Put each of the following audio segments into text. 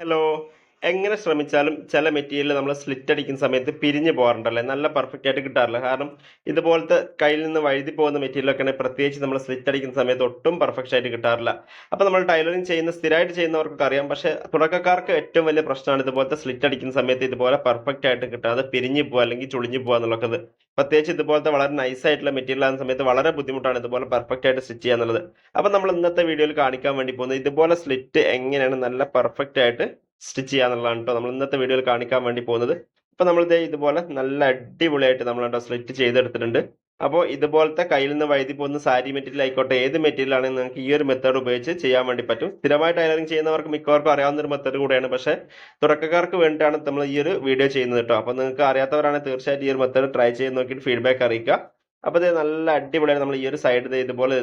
hello. എങ്ങനെ ശ്രമിച്ചാലും ചില മെറ്റീരിയൽ നമ്മൾ സ്ലിറ്റ് അടിക്കുന്ന സമയത്ത് പിരിഞ്ഞു പോകാറുണ്ടല്ലേ? നല്ല പെർഫെക്റ്റ് ആയിട്ട് കിട്ടാറില്ല? കാരണം ഇതുപോലത്തെ കയ്യിൽ നിന്ന് വഴുതി പോകുന്ന മെറ്റീരിയലൊക്കെ ആണെങ്കിൽ പ്രത്യേകിച്ച് നമ്മൾ സ്ലിറ്റ് അടിക്കുന്ന സമയത്ത് ഒട്ടും പെർഫെക്റ്റ് ആയിട്ട് കിട്ടാറില്ല. അപ്പോൾ നമ്മൾ ടൈലറിങ് ചെയ്യുന്ന സ്ഥിരമായിട്ട് ചെയ്യുന്നവർക്കൊക്കെ അറിയാം. പക്ഷേ തുടക്കക്കാർക്ക് ഏറ്റവും വലിയ പ്രശ്നമാണ് ഇതുപോലത്തെ സ്ലിറ്റ് അടിക്കുന്ന സമയത്ത് ഇതുപോലെ പെർഫെക്റ്റ് ആയിട്ട് കിട്ടാതെ പിരിഞ്ഞു പോകുക അല്ലെങ്കിൽ ചുളിഞ്ഞു പോകുക എന്നുള്ളത് പ്രത്യേകിച്ച് ഇതുപോലത്തെ വളരെ നൈസ് ആയിട്ടുള്ള മെറ്റീരിയൽ ആകുന്ന സമയത്ത് വളരെ ബുദ്ധിമുട്ടാണ് ഇതുപോലെ പെർഫെക്റ്റ് ആയിട്ട് സ്റ്റിച്ച് ചെയ്യാന്നുള്ളത് അപ്പോൾ നമ്മൾ ഇന്നത്തെ വീഡിയോയിൽ കാണിക്കാൻ വേണ്ടി പോകുന്നത് ഇതുപോലെ സ്ലിറ്റ് എങ്ങനെയാണ് നല്ല പെർഫെക്റ്റ് ആയിട്ട് സ്റ്റിച്ച് ചെയ്യുക എന്നുള്ളതാണ് കേട്ടോ നമ്മൾ ഇന്നത്തെ വീഡിയോയിൽ കാണിക്കാൻ വേണ്ടി പോകുന്നത്. ഇപ്പം നമ്മൾ ഇതേ ഇതുപോലെ നല്ല അടിപൊളിയായിട്ട് നമ്മൾ കേട്ടോ സ്ലിറ്റ് ചെയ്തെടുത്തിട്ടുണ്ട്. അപ്പോൾ ഇതുപോലത്തെ കയ്യിൽ നിന്ന് വൈദ്യുതി പോകുന്ന സാരി മെറ്റീരിയൽ ആയിക്കോട്ടെ ഏത് മെറ്റീരിയൽ ആണെങ്കിൽ നിങ്ങൾക്ക് ഈ ഒരു മെത്തേഡ് ഉപയോഗിച്ച് ചെയ്യാൻ വേണ്ടി പറ്റും. സ്ഥിരമായി ടൈലറിംഗ് ചെയ്യുന്നവർക്ക് മിക്കവർക്കും അറിയാവുന്ന ഒരു മെത്തേഡ് കൂടെയാണ്. പക്ഷേ തുടക്കക്കാർക്ക് വേണ്ടിയിട്ടാണ് നമ്മൾ ഈ ഒരു വീഡിയോ ചെയ്യുന്നത് കേട്ടോ അപ്പോൾ നിങ്ങൾക്ക് അറിയാത്തവരാണെങ്കിൽ തീർച്ചയായിട്ടും ഈ ഒരു മെത്തേഡ് ട്രൈ ചെയ്ത് നോക്കിയിട്ട് ഫീഡ്ബാക്ക് അറിയിക്കുക. അപ്പോൾ ഇത് നല്ല അടിപൊളിയാണ് നമ്മൾ ഈ ഒരു സൈഡ് ഇതുപോലെ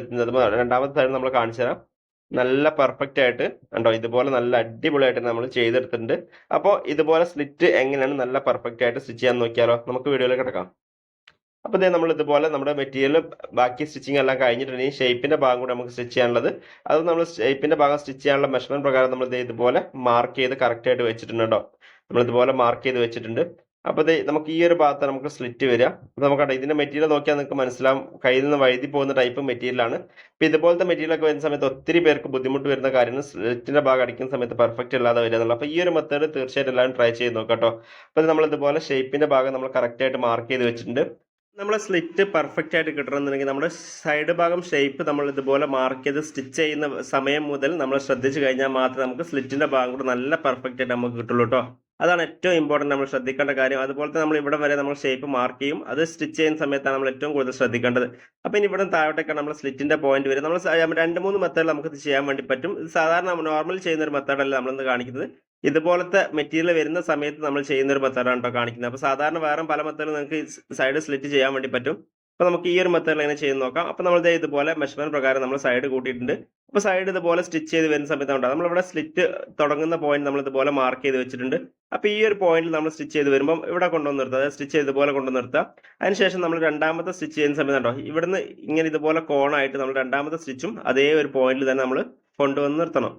രണ്ടാമത്തെ സൈഡ് നമ്മൾ കാണിച്ചു തരാം നല്ല പെർഫെക്റ്റ് ആയിട്ട് കണ്ടോ? ഇതുപോലെ നല്ല അടിപൊളിയായിട്ട് നമ്മൾ ചെയ്തെടുത്തിട്ടുണ്ട്. അപ്പോൾ ഇതുപോലെ സ്ലിറ്റ് എങ്ങനെയാണ് നല്ല പെർഫെക്റ്റ് ആയിട്ട് സ്റ്റിച്ച് ചെയ്യാൻ നോക്കിയാലോ? നമുക്ക് വീഡിയോയിൽ കിടക്കാം. അപ്പോൾ ഇതേ നമ്മൾ ഇതുപോലെ നമ്മുടെ മെറ്റീരിയൽ ബാക്കി സ്റ്റിച്ചിങ് എല്ലാം കഴിഞ്ഞിട്ടുണ്ടെങ്കിൽ ഷേപ്പിന്റെ ഭാഗം കൂടി നമുക്ക് സ്റ്റിച്ച് ചെയ്യാനുള്ളത്. അത് നമ്മൾ ഷേപ്പിന്റെ ഭാഗം സ്റ്റിച്ച് ചെയ്യാനുള്ള മെഷർമെന്റ് പ്രകാരം നമ്മൾ ഇതേ ഇതുപോലെ മാർക്ക് ചെയ്ത് കറക്റ്റ് ആയിട്ട് വെച്ചിട്ടുണ്ട് കേട്ടോ. നമ്മൾ ഇതുപോലെ മാർക്ക് ചെയ്ത് വെച്ചിട്ടുണ്ട്. അപ്പോൾ ഇത് നമുക്ക് ഈ ഒരു ഭാഗത്ത് നമുക്ക് സ്ലിറ്റ് വരിക. അപ്പോൾ നമുക്ക് ഇതിന്റെ മെറ്റീരിയൽ നോക്കിയാൽ നിങ്ങൾക്ക് മനസ്സിലാവും. കയ്യിൽ നിന്ന് വഴുതി പോകുന്ന ടൈപ്പ് മെറ്റീരിയലാണ് അപ്പോൾ ഇതുപോലത്തെ മെറ്റീരിയലൊക്കെ വരുന്ന സമയത്ത് ഒത്തിരി പേർക്ക് ബുദ്ധിമുട്ട് വരുന്ന കാര്യമാണ്. സ്ലിറ്റിന്റെ ഭാഗം അടിക്കുന്ന സമയത്ത് പെർഫെക്റ്റ് അല്ലാതെ വരിക എന്നുള്ളത്. അപ്പോൾ ഈ ഒരു മെത്തേഡ് തീർച്ചയായിട്ടും എല്ലാവരും ട്രൈ ചെയ്ത് നോക്കാം കേട്ടോ. അപ്പോൾ നമ്മൾ ഇതുപോലെ ഷേപ്പിന്റെ ഭാഗം നമ്മൾ കറക്റ്റ് ആയിട്ട് മാർക്ക് ചെയ്ത് വെച്ചിട്ടുണ്ട്. നമ്മളെ സ്ലിറ്റ് പെർഫെക്റ്റ് ആയിട്ട് കിട്ടണമെന്നുണ്ടെങ്കിൽ നമ്മുടെ സൈഡ് ഭാഗം ഷേപ്പ് നമ്മൾ ഇതുപോലെ മാർക്ക് ചെയ്ത് സ്റ്റിച്ച് ചെയ്യുന്ന സമയം മുതൽ നമ്മൾ ശ്രദ്ധിച്ചു കഴിഞ്ഞാൽ മാത്രമേ നമുക്ക് സ്ലിറ്റിന്റെ ഭാഗം കൂടെ നല്ല പെർഫെക്റ്റ് ആയിട്ട് നമുക്ക് കിട്ടുള്ളൂ കേട്ടോ. അതാണ് ഏറ്റവും ഇമ്പോർട്ടന്റ് നമ്മൾ ശ്രദ്ധിക്കേണ്ട കാര്യം. അതുപോലെ തന്നെ നമ്മൾ ഇവിടെ വരെ നമ്മൾ ഷേപ്പ് മാർക്ക് ചെയ്യും. അത് സ്റ്റിച്ച് ചെയ്യുന്ന സമയത്താണ് നമ്മൾ ഏറ്റവും കൂടുതൽ ശ്രദ്ധിക്കേണ്ടത്. അപ്പോൾ ഇനി ഇവിടെ താഴോട്ടേക്കാണ് നമ്മൾ സ്ലിറ്റിന്റെ പോയിന്റ് വരും നമ്മൾ രണ്ട് മൂന്ന് മെത്തേഡ് നമുക്ക് ഇത് ചെയ്യാൻ വേണ്ടി പറ്റും. ഇത് സാധാരണ നോർമൽ ചെയ്യുന്ന ഒരു മെത്തേഡല്ല നമ്മളിന്ന് കാണിക്കുന്നത്. ഇതുപോലത്തെ മെറ്റീരിയൽ വരുന്ന സമയത്ത് നമ്മൾ ചെയ്യുന്ന ഒരു മെത്തേഡാണ് കേട്ടോ കാണിക്കുന്നത്. അപ്പോൾ സാധാരണ വേറെ പല മെത്തേഡ് നിങ്ങൾക്ക് സൈഡ് സ്ലിറ്റ് ചെയ്യാൻ വേണ്ടി പറ്റും. അപ്പോൾ നമുക്ക് ഈ ഒരു മെത്തേഡിൽ ഇങ്ങനെ ചെയ്ത് നോക്കാം. അപ്പോൾ നമ്മൾ ദേ ഇതുപോലെ മെഷർമെന്റ് പ്രകാരം നമ്മൾ സൈഡ് കൂട്ടിയിട്ടുണ്ട്. അപ്പോൾ സൈഡ് ഇതുപോലെ സ്റ്റിച്ച് ചെയ്ത് വരുന്ന സമയത്ത് ഉണ്ടാകും നമ്മളിവിടെ സ്ലിറ്റ് തുടങ്ങുന്ന പോയിന്റ് നമ്മൾ ഇതുപോലെ മാർക്ക് ചെയ്ത് വെച്ചിട്ടുണ്ട്. അപ്പോൾ ഈ ഒരു പോയിന്റിൽ നമ്മൾ സ്റ്റിച്ച് ചെയ്ത് വരുമ്പോൾ ഇവിടെ കൊണ്ടുവന്ന് നിർത്തുക അതായത് സ്റ്റിച്ച് ചെയ്ത് ഇതുപോലെ കൊണ്ടുവന്ന് നിർത്തുക അതിനുശേഷം നമ്മൾ രണ്ടാമത്തെ സ്റ്റിച്ച് ചെയ്യുന്ന സമയത്ത് ഉണ്ടോ ഇവിടുന്ന് ഇങ്ങനെ ഇതുപോലെ കോണായിട്ട് നമ്മൾ രണ്ടാമത്തെ സ്റ്റിച്ചും അതേ ഒരു പോയിന്റിൽ തന്നെ നമ്മൾ കൊണ്ടുവന്ന് നിർത്തണം.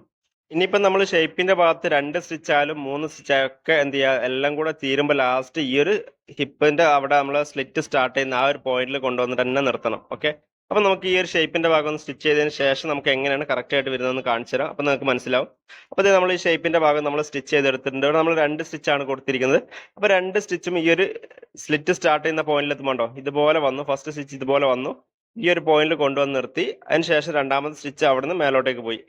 ഇനിയിപ്പോൾ നമ്മൾ ഷേപ്പിന്റെ ഭാഗത്ത് രണ്ട് സ്റ്റിച്ചായാലും മൂന്ന് സ്റ്റിച്ച് ഒക്കെ എന്ത് ചെയ്യുക എല്ലാം കൂടെ തീരുമ്പോൾ ലാസ്റ്റ് ഈ ഒരു ഹിപ്പിന്റെ അവിടെ നമ്മൾ സ്ലിറ്റ് സ്റ്റാർട്ട് ചെയ്യുന്ന ആ ഒരു പോയിന്റിൽ കൊണ്ടുവന്നിട്ട് തന്നെ നിർത്തണം. ഓക്കെ അപ്പോൾ നമുക്ക് ഈ ഒരു ഷേപ്പിന്റെ ഭാഗം ഒന്ന് സ്റ്റിച്ച് ചെയ്തതിന് ശേഷം നമുക്ക് എങ്ങനെയാണ് കറക്റ്റ് ആയിട്ട് വരുന്നതെന്ന് കാണിച്ചു തരാം. അപ്പോൾ നിങ്ങൾക്ക് മനസ്സിലാവും. അപ്പോൾ നമ്മൾ ഈ ഷേപ്പിന്റെ ഭാഗം നമ്മൾ സ്റ്റിച്ച് ചെയ്തെടുത്തിട്ടുണ്ട്. ഇവിടെ നമ്മൾ രണ്ട് സ്റ്റിച്ചാണ് കൊടുത്തിരിക്കുന്നത്. അപ്പോൾ രണ്ട് സ്റ്റിച്ചും ഈ ഒരു സ്ലിറ്റ് സ്റ്റാർട്ട് ചെയ്യുന്ന പോയിന്റിൽ എത്തുമ്പോണ്ടോ? ഇതുപോലെ വന്നു. ഫസ്റ്റ് സ്റ്റിച്ച് ഇതുപോലെ വന്നു. ഈ ഒരു പോയിന്റിൽ കൊണ്ടുവന്ന് നിർത്തി. അതിനുശേഷം രണ്ടാമത്തെ സ്റ്റിച്ച് അവിടെ നിന്ന് മേലോട്ടേക്ക് പോയി.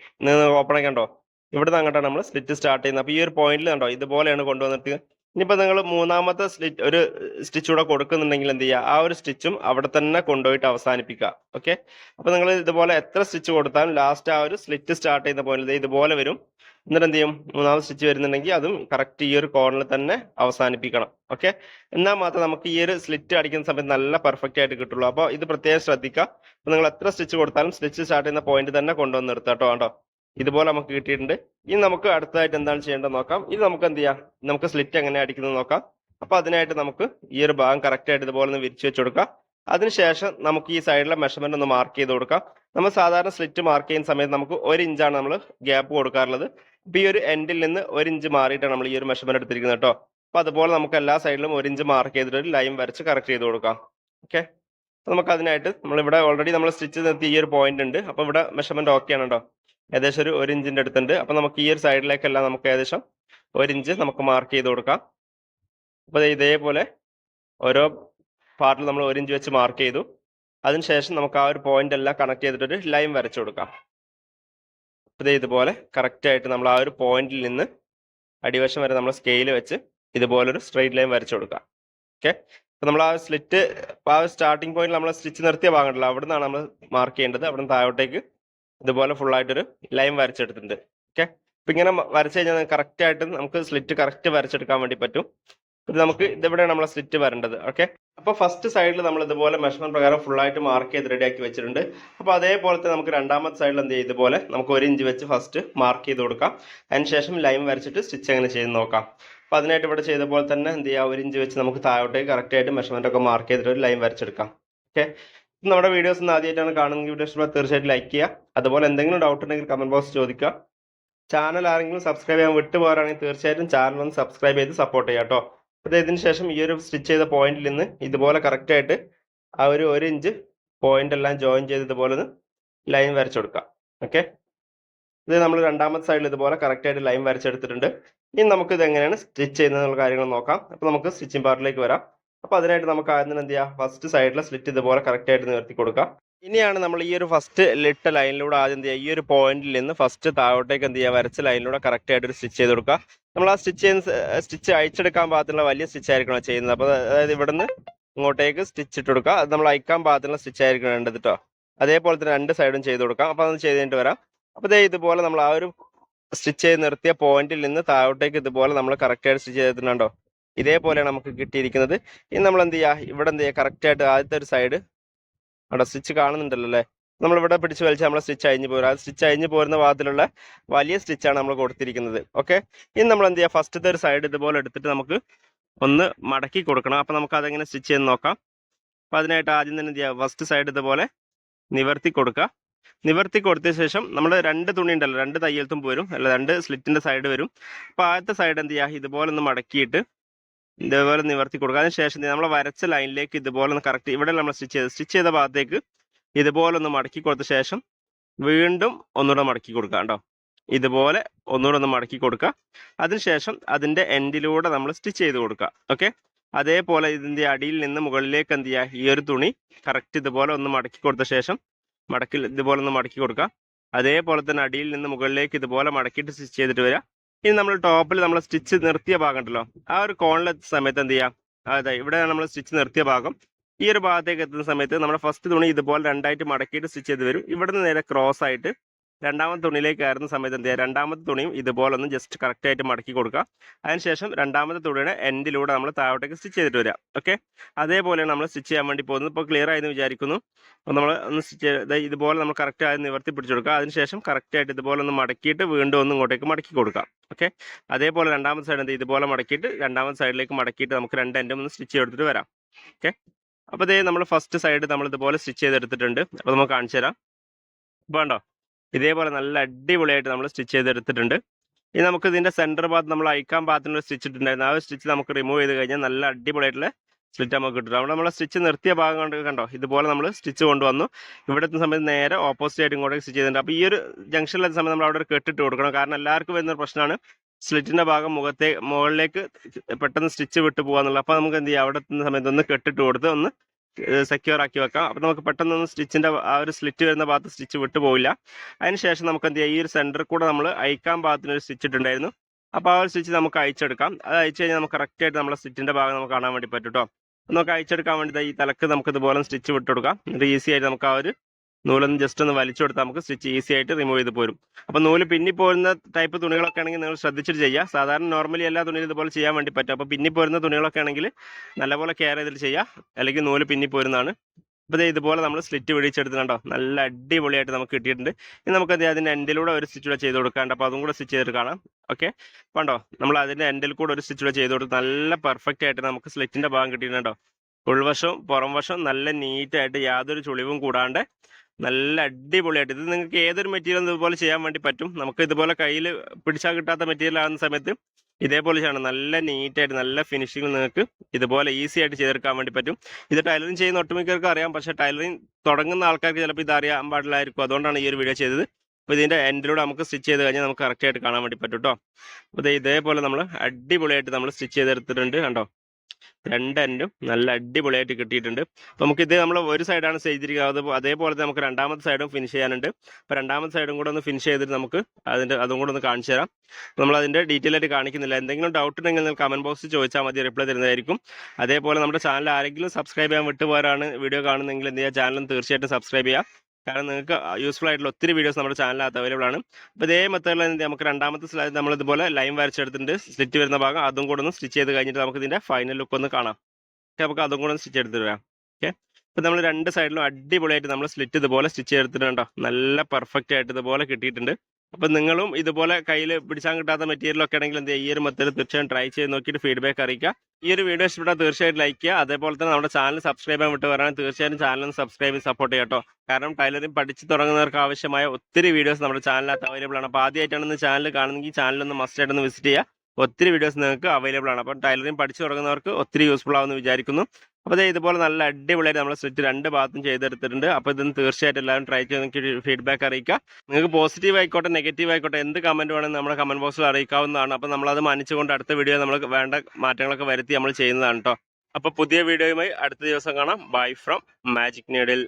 ഓപ്പൺ കണ്ടോ? ഇവിടുന്ന് അങ്ങോട്ടാണ് നമ്മൾ സ്ലിറ്റ് സ്റ്റാർട്ട് ചെയ്യുന്നത്. അപ്പോൾ ഈ ഒരു പോയിന്റിൽ കണ്ടോ? ഇതുപോലെയാണ് കൊണ്ടുവന്നിട്ട് ഇനിയിപ്പോൾ നിങ്ങൾ മൂന്നാമത്തെ സ്ലിറ്റ് ഒരു സ്റ്റിച്ച് കൂടെ കൊടുക്കുന്നുണ്ടെങ്കിൽ എന്ത് ചെയ്യുക ആ ഒരു സ്റ്റിച്ചും അവിടെ തന്നെ കൊണ്ടുപോയിട്ട് അവസാനിപ്പിക്കുക. ഓക്കെ? അപ്പോൾ നിങ്ങൾ ഇതുപോലെ എത്ര സ്റ്റിച്ച് കൊടുത്താലും ലാസ്റ്റ് ആ ഒരു സ്ലിറ്റ് സ്റ്റാർട്ട് ചെയ്യുന്ന പോലെ ഇതുപോലെ വരും. എന്നിട്ട് എന്ത് ചെയ്യും? മൂന്നാമത് സ്റ്റിച്ച് വരുന്നുണ്ടെങ്കിൽ അതും കറക്റ്റ് ഈ ഒരു കോർണറിൽ തന്നെ അവസാനിപ്പിക്കണം. ഓക്കെ? എന്നാൽ മാത്രം നമുക്ക് ഈ ഒരു സ്ലിറ്റ് അടിക്കുന്ന സമയത്ത് നല്ല പെർഫെക്റ്റ് ആയിട്ട് കിട്ടുള്ളൂ. അപ്പോൾ ഇത് പ്രത്യേകം ശ്രദ്ധിക്കുക. അപ്പോൾ നിങ്ങൾ എത്ര സ്റ്റിച്ച് കൊടുത്താലും സ്റ്റിച്ച് സ്റ്റാർട്ട് ചെയ്യുന്ന പോയിന്റ് തന്നെ കൊണ്ടുവന്ന് നിർത്താം കേട്ടോ. ഇതുപോലെ നമുക്ക് കിട്ടിയിട്ടുണ്ട്. ഇനി നമുക്ക് അടുത്തതായിട്ട് എന്താണ് ചെയ്യേണ്ടത് നോക്കാം. ഇത് നമുക്ക് എന്ത് ചെയ്യാം? നമുക്ക് സ്ലിറ്റ് എങ്ങനെ അടിക്കുന്നത് നോക്കാം. അപ്പൊ അതിനായിട്ട് നമുക്ക് ഈ ഒരു ഭാഗം കറക്റ്റ് ആയിട്ട് ഇതുപോലെ ഒന്ന് വിരിച്ചു വെച്ച് കൊടുക്കാം. അതിനുശേഷം നമുക്ക് ഈ സൈഡിലെ മെഷർമെന്റ് ഒന്ന് മാർക്ക് ചെയ്ത് കൊടുക്കാം. നമ്മൾ സാധാരണ സ്ലിറ്റ് മാർക്ക് ചെയ്യുന്ന സമയത്ത് നമുക്ക് ഒരു ഇഞ്ചാണ് നമ്മൾ ഗ്യാപ്പ് കൊടുക്കാറുള്ളത്. ഇപ്പൊ ഈ ഒരു എൻഡിൽ നിന്ന് ഒരു ഇഞ്ച് മാറിയിട്ടാണ് നമ്മൾ ഈ ഒരു മെഷർമെന്റ് എടുത്തിരിക്കുന്നത് കേട്ടോ. അപ്പൊ അതുപോലെ നമുക്ക് എല്ലാ സൈഡിലും ഒരു ഇഞ്ച് മാർക്ക് ചെയ്തിട്ട് ഒരു ലൈൻ വരച്ച് കറക്റ്റ് ചെയ്ത് കൊടുക്കാം. ഓക്കെ നമുക്ക് അതിനായിട്ട് നമ്മൾ ഇവിടെ ഓൾറെഡി നമ്മൾ സ്റ്റിച്ച് നിർത്തി ഈ ഒരു പോയിന്റ് ഉണ്ട്. അപ്പൊ ഇവിടെ മെഷർമെന്റ് ഓക്കെ ആണ് കേട്ടോ. ഏകദേശം ഒരു ഒരു ഇഞ്ചിന്റെ അടുത്തുണ്ട്. അപ്പൊ നമുക്ക് ഈ ഒരു സൈഡിലേക്കെല്ലാം നമുക്ക് ഏകദേശം ഒരു ഇഞ്ച് നമുക്ക് മാർക്ക് ചെയ്ത് കൊടുക്കാം. അപ്പൊ ഇതേപോലെ ഓരോ പാർട്ടിൽ നമ്മൾ ഒരു ഇഞ്ച് വെച്ച് മാർക്ക് ചെയ്തു. അതിനുശേഷം നമുക്ക് ആ ഒരു പോയിന്റ് എല്ലാം കണക്ട് ചെയ്തിട്ടൊരു ലൈൻ വരച്ചു കൊടുക്കാം. അപ്പൊ ദേ ഇതുപോലെ കറക്റ്റ് ആയിട്ട് നമ്മൾ ആ ഒരു പോയിന്റിൽ നിന്ന് അടിവശം വരെ നമ്മൾ സ്കെയിൽ വെച്ച് ഇതുപോലൊരു സ്ട്രെയിറ്റ് ലൈൻ വരച്ചു കൊടുക്കാം. ഓക്കെ അപ്പൊ നമ്മൾ ആ സ്ലിറ്റ് ആ സ്റ്റാർട്ടിംഗ് പോയിന്റ് നമ്മൾ സ്റ്റിച്ച് നിർത്തിയ ഭാഗമുണ്ടല്ലോ അവിടെ നിന്നാണ് നമ്മൾ മാർക്ക് ചെയ്യേണ്ടത്. അവിടെ താഴോട്ടേക്ക് ഇതുപോലെ ഫുള്ളായിട്ടൊരു ലൈൻ വരച്ചെടുത്തിട്ടുണ്ട്. ഓക്കെ അപ്പൊ ഇങ്ങനെ വരച്ചു കഴിഞ്ഞാൽ കറക്റ്റ് ആയിട്ട് നമുക്ക് സ്ലിറ്റ് കറക്റ്റ് വരച്ചെടുക്കാൻ വേണ്ടി പറ്റും. ഇത് നമുക്ക് ഇതെവിടെയാണ് നമ്മളെ സ്ലിറ്റ് വരേണ്ടത്. ഓക്കെ അപ്പൊ ഫസ്റ്റ് സൈഡിൽ നമ്മൾ ഇതുപോലെ മെഷർമെന്റ് പ്രകാരം ഫുൾ ആയിട്ട് മാർക്ക് ചെയ്ത് റെഡി ആക്കി വെച്ചിട്ടുണ്ട്. അപ്പൊ അതേപോലെ തന്നെ നമുക്ക് രണ്ടാമത്തെ സൈഡിൽ എന്ത് ചെയ്യും? ഇതുപോലെ നമുക്ക് ഒരു ഇഞ്ച് വെച്ച് ഫസ്റ്റ് മാർക്ക് ചെയ്ത് കൊടുക്കാം. അതിനുശേഷം ലൈൻ വരച്ചിട്ട് സ്റ്റിച്ച് എങ്ങനെ ചെയ്ത് നോക്കാം. അപ്പൊ അതിനായിട്ട് ഇവിടെ ചെയ്ത പോലെ തന്നെ എന്ത് ചെയ്യുക ഒരു ഇഞ്ച് വെച്ച് നമുക്ക് താഴോട്ടേക്ക് കറക്റ്റ് ആയിട്ട് മെഷർമെന്റ് ഒക്കെ മാർക്ക് ചെയ്തിട്ട് ഒരു ലൈൻ വരച്ചെടുക്കാം. ഓക്കെ നമ്മുടെ വീഡിയോസ് ഒന്ന് ആദ്യമായിട്ടാണ് കാണുന്നത് വീഡിയോ ഇഷ്ടപ്പെട്ടാൽ തീർച്ചയായിട്ടും ലൈക്ക് ചെയ്യുക. അതുപോലെ എന്തെങ്കിലും ഡൗട്ട് ഉണ്ടെങ്കിൽ കമന്റ് ബോക്സ് ചോദിക്കുക. ചാനൽ ആരെങ്കിലും സബ്സ്ക്രൈബ് ചെയ്യാൻ വിട്ടുപോകാറാണെങ്കിൽ തീർച്ചയായിട്ടും ചാനൽ ഒന്ന് സബ്സ്ക്രൈബ് ചെയ്ത് സപ്പോർട്ട് ചെയ്യാം കേട്ടോ. അപ്പോൾ ഇതിന് ശേഷം ഈ ഒരു സ്റ്റിച്ച് ചെയ്ത പോയിന്റിൽ നിന്ന് ഇതുപോലെ കറക്റ്റ് ആയിട്ട് ആ ഒരു ഒരു ഇഞ്ച് പോയിന്റ് എല്ലാം ജോയിൻ ചെയ്ത് ഇതുപോലെ ഒന്ന് ലൈൻ വരച്ചു കൊടുക്കാം ഓക്കെ ഇത് നമ്മൾ രണ്ടാമത്തെ സൈഡിൽ ഇതുപോലെ കറക്റ്റ് ആയിട്ട് ലൈൻ വരച്ചെടുത്തിട്ടുണ്ട്. ഇനി നമുക്ക് ഇത് എങ്ങനെയാണ് സ്റ്റിച്ച് ചെയ്യുന്നതിനുള്ള കാര്യങ്ങൾ നോക്കാം. അപ്പോൾ നമുക്ക് സ്റ്റിച്ചിങ് പാർട്ടിലേക്ക് വരാം. അപ്പോൾ അതിനായിട്ട് നമുക്ക് ആദ്യം എന്ത് ചെയ്യാം? ഫസ്റ്റ് സൈഡിലെ സ്ലിറ്റ് ഇതുപോലെ കറക്റ്റ് ആയിട്ട് നിവർത്തി കൊടുക്കുക ഇനിയാണ് നമ്മൾ ഈ ഒരു ഫസ്റ്റ് ലിട്ട ലൈനിലൂടെ ആദ്യം എന്ത് ചെയ്യുക ഈ ഒരു പോയിന്റിൽ നിന്ന് ഫസ്റ്റ് താഴോട്ടേക്ക് എന്ത് ചെയ്യുക വരച്ച ലൈനിലൂടെ കറക്റ്റ് ആയിട്ട് ഒരു സ്റ്റിച്ച് ചെയ്ത് കൊടുക്കുക. നമ്മൾ ആ സ്റ്റിച്ച് ചെയ്യുന്ന സ്റ്റിച്ച് അയച്ചെടുക്കാൻ പാകത്തിലുള്ള വലിയ സ്റ്റിച്ച് ആയിരിക്കണം ചെയ്യുന്നത്. അപ്പോൾ അതായത് ഇവിടുന്ന് ഇങ്ങോട്ടേക്ക് സ്റ്റിച്ച് ഇട്ട് കൊടുക്കുക. അത് നമ്മൾ അയക്കാൻ പാകത്തിലുള്ള സ്റ്റിച്ച് ആയിരിക്കണം വേണ്ടത് കേട്ടോ അതേപോലെ തന്നെ രണ്ട് സൈഡും ചെയ്ത് കൊടുക്കാം. അപ്പോൾ അതൊന്ന് ചെയ്ത് കഴിഞ്ഞിട്ട് വരാം. അപ്പോൾ ദേ ഇതുപോലെ നമ്മൾ ആ ഒരു സ്റ്റിച്ച് ചെയ്ത് നിർത്തിയ പോയിന്റിൽ നിന്ന് താഴോട്ടേക്ക് ഇതുപോലെ നമ്മൾ കറക്റ്റ് ആയിട്ട് സ്റ്റിച്ച് ചെയ്തിട്ടുണ്ടോ? ഇതേപോലെയാണ് നമുക്ക് കിട്ടിയിരിക്കുന്നത്. ഇനി നമ്മൾ എന്ത് ചെയ്യുക ഇവിടെ എന്ത് ചെയ്യുക കറക്റ്റായിട്ട് ആദ്യത്തെ ഒരു സൈഡ് അവിടെ സ്റ്റിച്ച് കാണുന്നുണ്ടല്ലോ അല്ലേ? നമ്മൾ ഇവിടെ പിടിച്ച് വലിച്ച് നമ്മൾ സ്റ്റിച്ച് അഴിഞ്ഞ് പോരും. ആ സ്റ്റിച്ച് അഴിഞ്ഞ് പോരുന്ന ഭാഗത്തിലുള്ള വലിയ സ്റ്റിച്ചാണ് നമ്മൾ കൊടുത്തിരിക്കുന്നത്. ഓക്കെ ഇനി നമ്മൾ എന്ത് ചെയ്യുക ഫസ്റ്റത്തെ ഒരു സൈഡ് ഇതുപോലെ എടുത്തിട്ട് നമുക്ക് ഒന്ന് മടക്കി കൊടുക്കണം. അപ്പം നമുക്ക് അതെങ്ങനെ സ്റ്റിച്ച് ചെയ്ത് നോക്കാം. അപ്പം അതിനായിട്ട് ആദ്യം തന്നെ എന്ത് ചെയ്യുക ഫസ്റ്റ് സൈഡ് ഇതുപോലെ നിവർത്തി കൊടുക്കുക. നിവർത്തി കൊടുത്ത ശേഷം നമ്മൾ രണ്ട് തുണി ഉണ്ടല്ലോ. രണ്ട് തയ്യൽത്തും പോരും. അല്ല രണ്ട് സ്ലിറ്റിന്റെ സൈഡ് വരും. അപ്പോൾ ആദ്യത്തെ സൈഡ് എന്ത് ചെയ്യുക ഇതുപോലെ ഒന്ന് മടക്കിയിട്ട് ഇതേപോലെ നിവർത്തി കൊടുക്കുക. അതിനുശേഷം നമ്മൾ വരച്ച ലൈനിലേക്ക് ഇതുപോലെ ഒന്ന് കറക്റ്റ് ഇവിടെ നമ്മൾ സ്റ്റിച്ച് ചെയ്ത് സ്റ്റിച്ച് ചെയ്ത ഭാഗത്തേക്ക് ഇതുപോലെ ഒന്ന് മടക്കി കൊടുത്ത ശേഷം വീണ്ടും ഒന്നുകൂടെ മടക്കി കൊടുക്കുക കേട്ടോ. ഇതുപോലെ ഒന്നുകൂടെ ഒന്ന് മടക്കി കൊടുക്കുക. അതിനുശേഷം അതിന്റെ എൻഡിലൂടെ നമ്മൾ സ്റ്റിച്ച് ചെയ്ത് കൊടുക്കുക. ഓക്കെ അതേപോലെ ഇതിന്റെ അടിയിൽ നിന്ന് മുകളിലേക്ക് എന്ത് ചെയ്യുക? ഈ ഒരു തുണി കറക്റ്റ് ഇതുപോലെ ഒന്ന് മടക്കി കൊടുത്ത ശേഷം മടക്കിൽ ഇതുപോലെ ഒന്ന് മടക്കി കൊടുക്കുക. അതേപോലെ തന്നെ അടിയിൽ നിന്ന് മുകളിലേക്ക് ഇതുപോലെ മടക്കിയിട്ട് സ്റ്റിച്ച് ചെയ്തിട്ട് വരിക. ഇനി നമ്മൾ ടോപ്പിൽ നമ്മൾ സ്റ്റിച്ച് നിർത്തിയ ഭാഗം ഉണ്ടല്ലോ. ആ ഒരു കോണിലെത്തുന്ന സമയത്ത് എന്ത് ചെയ്യാം? അതെ ഇവിടെ നമ്മൾ സ്റ്റിച്ച് നിർത്തിയ ഭാഗം. ഈ ഒരു ഭാഗത്തേക്ക് എത്തുന്ന സമയത്ത് നമ്മുടെ ഫസ്റ്റ് തുണി ഇതുപോലെ രണ്ടായിട്ട് മടക്കിയിട്ട് സ്റ്റിച്ച് ചെയ്ത് വരും. ഇവിടുന്ന് നേരെ ക്രോസ് ആയിട്ട് രണ്ടാമത്തെ തുണിയിലേക്ക് കയറുന്ന സമയത്ത് എന്ത് ചെയ്യുക? രണ്ടാമത്തെ തുണിയും ഇതുപോലെ ഒന്ന് ജസ്റ്റ് കറക്റ്റായിട്ട് മടക്കി കൊടുക്കുക. അതിനുശേഷം രണ്ടാമത്തെ തുണിയുടെ എൻഡിലൂടെ നമ്മൾ താഴോട്ടേക്ക് സ്റ്റിച്ച് ചെയ്തിട്ട് വരിക. ഓക്കെ അതേപോലെയാണ് നമ്മൾ സ്റ്റിച്ച് ചെയ്യാൻ വേണ്ടി പോകുന്നത് ഇപ്പോൾ ക്ലിയർ ആയെന്ന് വിചാരിക്കുന്നു. അപ്പോൾ നമ്മൾ ഒന്ന് സ്റ്റിച്ച് ഇതുപോലെ നമ്മൾ കറക്റ്റായി നിവർത്തി പിടിച്ചു കൊടുക്കുക. അതിനുശേഷം കറക്റ്റായിട്ട് ഇതുപോലെ ഒന്ന് മടക്കിയിട്ട് വീണ്ടും ഒന്ന് ഇങ്ങോട്ടേക്ക് മടക്കി കൊടുക്കാം ഓക്കെ അതേപോലെ രണ്ടാമത്തെ സൈഡ് എന്ത് ഇതുപോലെ മടക്കിയിട്ട് രണ്ടാമത്തെ സൈഡിലേക്ക് മടക്കിയിട്ട് നമുക്ക് രണ്ട് എൻഡും ഒന്ന് സ്റ്റിച്ച് ചെയ്തെടുത്തിട്ട് വരാം. ഓക്കെ അപ്പോൾ ഇതേ നമ്മൾ ഫസ്റ്റ് സൈഡ് നമ്മൾ ഇതുപോലെ സ്റ്റിച്ച് ചെയ്തെടുത്തിട്ടുണ്ട്. അപ്പോൾ നമുക്ക് കാണിച്ചു തരാം. ഉണ്ടോ ഇതേപോലെ നല്ല അടിപൊളിയായിട്ട് നമ്മൾ സ്റ്റിച്ച് ചെയ്തെടുത്തിട്ടുണ്ട്. ഇനി നമുക്ക് ഇതിന്റെ സെന്റർ ഭാഗത്ത് നമ്മൾ അയക്കാൻ ഭാഗത്തിനുള്ള സ്റ്റിച്ച് ഇട്ടിട്ടുണ്ടായിരുന്നു. ആ സ്റ്റിച്ച് നമുക്ക് റിമൂവ് ചെയ്ത് കഴിഞ്ഞാൽ നല്ല അടിപൊളിയായിട്ടുള്ള സ്ലിറ്റ് നമുക്ക് കിട്ടും. അവിടെ നമ്മൾ സ്റ്റിച്ച് നിർത്തിയ ഭാഗം കൊണ്ട് കണ്ടോ? ഇതുപോലെ നമ്മൾ സ്റ്റിച്ച് കൊണ്ടുവന്നു. ഇവിടെ എത്തുന്ന സമയത്ത് നേരെ ഓപ്പോസിറ്റ് ആയിട്ട് ഇങ്ങോട്ടേക്ക് സ്റ്റിച്ച് ചെയ്തിട്ടുണ്ട്. അപ്പോൾ ഈ ഒരു ജംഗ്ഷനിലെത്തുന്ന സമയത്ത് നമ്മൾ അവിടെ ഒരു കെട്ടിട്ട് കൊടുക്കണം. കാരണം എല്ലാവർക്കും വരുന്നൊരു പ്രശ്നമാണ് സ്ലിറ്റിന്റെ ഭാഗം മുഖത്തെ മുകളിലേക്ക് പെട്ടെന്ന് സ്റ്റിച്ച് വിട്ടു പോകാന്നുള്ളത്. അപ്പോൾ നമുക്ക് എന്ത് ചെയ്യാം? അവിടെ എത്തുന്ന സമയത്ത് ഒന്ന് കെട്ടിട്ട് കൊടുത്ത് ഒന്ന് സെക്യൂർ ആക്കി വെക്കാം. അപ്പോൾ നമുക്ക് പെട്ടെന്ന് സ്റ്റിച്ചിന്റെ ആ ഒരു സ്ലിറ്റ് വരുന്ന ഭാഗത്ത് സ്റ്റിച്ച് വിട്ടു പോവില്ല. അതിനുശേഷം നമുക്ക് എന്ത് ചെയ്യാം? ഈ ഒരു സെന്ററിൽ കൂടെ നമ്മൾ അയക്കാൻ ഭാഗത്തിന് ഒരു സ്റ്റിച്ച് ഇട്ടുണ്ടായിരുന്നു. അപ്പോൾ ആ ഒരു സ്റ്റിച്ച് നമുക്ക് അയച്ചെടുക്കാം. അത് അയച്ചു കഴിഞ്ഞാൽ നമുക്ക് കറക്റ്റ് ആയിട്ട് നമ്മളെ സ്റ്റിച്ചിന്റെ ഭാഗം നമുക്ക് കാണാൻ വേണ്ടി പറ്റും കേട്ടോ നമുക്ക് അയച്ചെടുക്കാൻ വേണ്ടി ഈ തലക്ക് നമുക്ക് ഇതുപോലെ സ്റ്റിച്ച് വിട്ട് കൊടുക്കാം. എന്നിട്ട് ഈസി ആയിട്ട് നമുക്ക് ആ ഒരു നൂലൊന്ന് ജസ്റ്റ് ഒന്ന് വലിച്ചു കൊടുത്താൽ നമുക്ക് സ്റ്റിച്ച് ഈസി ആയിട്ട് റിമൂവ് ചെയ്ത് പോരും. അപ്പോൾ നൂൽ പിന്നിപ്പോരുന്ന ടൈപ്പ് തുണികളൊക്കെ ആണെങ്കിൽ നിങ്ങൾ ശ്രദ്ധിച്ചിട്ട് ചെയ്യുക സാധാരണ നോർമലി എല്ലാ തുണിയും ഇതുപോലെ ചെയ്യാൻ വേണ്ടി പറ്റും. അപ്പോൾ പിന്നിപ്പോരുന്ന തുണികളൊക്കെ ആണെങ്കിൽ നല്ലപോലെ കെയർ ചെയ്തിട്ട് ചെയ്യുക അല്ലെങ്കിൽ നൂൽ പിന്നിപ്പോരുന്നതാണ് അപ്പോൾ ഇതുപോലെ നമ്മൾ സ്ലിറ്റ് പിടിച്ചെടുത്തിട്ടുണ്ടോ നല്ല അടിപൊളിയായിട്ട് നമുക്ക് കിട്ടിയിട്ടുണ്ട്. ഇനി നമുക്ക് അത് അതിന്റെ എൻഡിലൂടെ ഒരു സ്റ്റിച്ച് കൂടെ ചെയ്ത് കൊടുക്കാണ്ട് അപ്പോൾ അതും കൂടെ സ്റ്റിച്ച് ചെയ്തിട്ട് കാണാം. ഓക്കെ കണ്ടോ നമ്മൾ അതിന്റെ എൻഡിൽ കൂടെ ഒരു സ്റ്റിച്ച് ചെയ്ത് കൊടുത്ത് നല്ല പെർഫെക്റ്റ് ആയിട്ട് നമുക്ക് സ്ലിറ്റിന്റെ ഭാഗം കിട്ടിയിട്ടുണ്ടോ ഉൾവശവും പുറം വശവും നല്ല നീറ്റായിട്ട് യാതൊരു ചുളിവും കൂടാണ്ട് നല്ല അടിപൊളിയായിട്ട്. ഇത് നിങ്ങൾക്ക് ഏതൊരു മെറ്റീരിയൽ ഇതുപോലെ ചെയ്യാൻ വേണ്ടി പറ്റും. നമുക്ക് ഇതുപോലെ കയ്യിൽ പിടിച്ചാൽ കിട്ടാത്ത മെറ്റീരിയൽ ആകുന്ന സമയത്ത് ഇതേപോലെ ചെയ്യണം. നല്ല നീറ്റായിട്ട് നല്ല ഫിനിഷിംഗ് നിങ്ങൾക്ക് ഇതുപോലെ ഈസി ആയിട്ട് ചെയ്തെടുക്കാൻ വേണ്ടി പറ്റും. ഇത് ടൈലറിങ് ചെയ്യുന്ന ഒട്ടുമിക്കർക്ക് അറിയാം. പക്ഷേ ടൈലറിങ് തുടങ്ങുന്ന ആൾക്കാർക്ക് ചിലപ്പോൾ ഇത് അറിയാൻ പാടില്ലായിരിക്കും. അതുകൊണ്ടാണ് ഈ ഒരു വീഡിയോ ചെയ്തത്. അപ്പോൾ ഇതിന്റെ എൻഡിലൂടെ നമുക്ക് സ്റ്റിച്ച് ചെയ്ത് കഴിഞ്ഞാൽ നമുക്ക് കറക്റ്റായിട്ട് കാണാൻ വേണ്ടി പറ്റും കേട്ടോ അപ്പോൾ ഇതേപോലെ നമ്മൾ അടിപൊളിയായിട്ട് നമ്മൾ സ്റ്റിച്ച് ചെയ്തെടുത്തിട്ടുണ്ട് കണ്ടോ? രണ്ട് എൻഡും നല്ല അടിപൊളിയായിട്ട് കിട്ടിയിട്ടുണ്ട്. നമുക്ക് ഇത് നമ്മൾ ഒരു സൈഡാണ് ചെയ്തിരിക്കുന്നത്. അത് അതേപോലെ നമുക്ക് രണ്ടാമത്തെ സൈഡും ഫിനിഷ് ചെയ്യാനുണ്ട്. അപ്പോൾ രണ്ടാമത്തെ സൈഡും കൂടെ ഒന്ന് ഫിനിഷ് ചെയ്തിട്ട് നമുക്ക് അതിന്റെ അതും കൂടെ ഒന്ന് കാണിച്ചു തരാം. നമ്മൾ അതിന്റെ ഡീറ്റെയിൽ ആയിട്ട് കാണിക്കുന്നില്ല. എന്തെങ്കിലും ഡൗട്ട് ഉണ്ടെങ്കിൽ നിങ്ങൾ കമന്റ് ബോക്സിൽ ചോദിച്ചാൽ മതി റിപ്ലൈ തരുന്നതായിരിക്കും. അതേപോലെ നമ്മുടെ ചാനൽ ആരെങ്കിലും സബ്സ്ക്രൈബ് ചെയ്യാൻ വിട്ടുപോരാണ് വീഡിയോ കാണുന്നെങ്കിൽ എന്ത് ചെയ്യുക ചാനലും തീർച്ചയായിട്ടും സബ്സ്ക്രൈബ് ചെയ്യുക കാരണം നിങ്ങൾക്ക് യൂസ്ഫുൾ ആയിട്ടുള്ള ഒത്തിരി വീഡിയോസ് നമ്മുടെ ചാനലിനകത്ത് അവൈലബിൾ ആണ്. അപ്പോൾ ഇതേ മെത്തേഡിൽ നമുക്ക് രണ്ടാമത്തെ സ്ലൈഡ് നമ്മൾ ഇതുപോലെ ലൈൻ വരച്ചെടുത്തിട്ടുണ്ട്. സ്റ്റിച്ച് വരുന്ന ഭാഗം അതും കൂടെ ഒന്ന് സ്റ്റിച്ച് ചെയ്ത് കഴിഞ്ഞിട്ട് നമുക്ക് ഇതിന്റെ ഫൈനൽ ലുക്ക് ഒന്ന് കാണാം. ഓക്കെ നമുക്ക് അതും കൂടെ ഒന്ന് സ്റ്റിച്ച് എടുത്തിട്ട് വരാം. ഓക്കെ അപ്പോൾ നമ്മൾ രണ്ട് സൈഡിലും അടിപൊളിയായിട്ട് നമ്മൾ സ്ലിറ്റ് ഇതുപോലെ സ്റ്റിച്ച് ചെയ്തെടുത്തിട്ടുണ്ടോ നല്ല പെർഫെക്റ്റ് ആയിട്ട് ഇതുപോലെ കിട്ടിയിട്ടുണ്ട്. അപ്പം നിങ്ങളും ഇതുപോലെ കയ്യിൽ പിടിച്ചാൻ കിട്ടാത്ത മെറ്റീരിയലൊക്കെ ആണെങ്കിൽ എന്ത് ചെയ്യുക? ഈ ഒരു മെത്തേഡ് തീർച്ചയായും ട്രൈ ചെയ്ത് നോക്കിയിട്ട് ഫീഡ്ബാക്ക് അറിയിക്കുക. ഈ ഒരു വീഡിയോ ഇഷ്ടപ്പെട്ടാൽ തീർച്ചയായിട്ടും ലൈക്ക് ചെയ്യുക. അതേപോലെ തന്നെ നമ്മുടെ ചാനൽ സബ്സ്ക്രൈബ് ചെയ്യാൻ വിട്ട് വരാൻ തീർച്ചയായും ചാനൽ സബ്സ്ക്രൈബ് ചെയ്ത് സപ്പോർട്ട് ചെയ്യാം കാരണം ടൈലറിംഗ് പഠിച്ചു തുടങ്ങുന്നവർക്ക് ആവശ്യമായ ഒത്തിരി വീഡിയോസ് നമ്മുടെ ചാനലിനകത്ത് അവൈലബിൾ ആണ്. അപ്പോൾ ആദ്യമായിട്ടാണ് ചാനൽ കാണുന്നെങ്കിൽ ചാനൽ ഒന്ന് മസ്റ്റ് ആയിട്ടൊന്ന് വിസിറ്റ് ചെയ്യുക. ഒത്തിരി വീഡിയോസ് നിങ്ങൾക്ക് അവൈലബിൾ ആണ്. അപ്പം ടൈലറിംഗ് പഠിച്ചു തുടങ്ങുന്നവർക്ക് ഒത്തിരി യൂസ്ഫുൾ ആവുമെന്ന് വിചാരിക്കുന്നു. അപ്പോൾ ദേ ഇതുപോലെ നല്ല അടിപൊളിയായിട്ട് നമ്മൾ സ്റ്റിച്ച് രണ്ട് ഭാഗത്തും ചെയ്തെടുത്തിട്ടുണ്ട്. അപ്പോൾ ഇതൊന്ന് തീർച്ചയായിട്ടും എല്ലാവരും ട്രൈ ചെയ്ത് നിങ്ങൾക്ക് ഫീഡ്ബാക്ക് അറിയിക്കുക നിങ്ങൾക്ക് പോസിറ്റീവ് ആയിക്കോട്ടെ നെഗറ്റീവ് ആയിക്കോട്ടെ എന്ത് കമന്റ് വേണമെങ്കിൽ നമ്മുടെ കമന്റ് ബോക്സിൽ അറിയിക്കാവുന്നതാണ്. അപ്പോൾ നമ്മളത് മാനിച്ചുകൊണ്ട് അടുത്ത വീഡിയോ നമ്മൾ വേണ്ട മാറ്റങ്ങളൊക്കെ വരുത്തി നമ്മൾ ചെയ്യുന്നതാണ് കേട്ടോ അപ്പോൾ പുതിയ വീഡിയോയുമായി അടുത്ത ദിവസം കാണാം. Bye from magic needle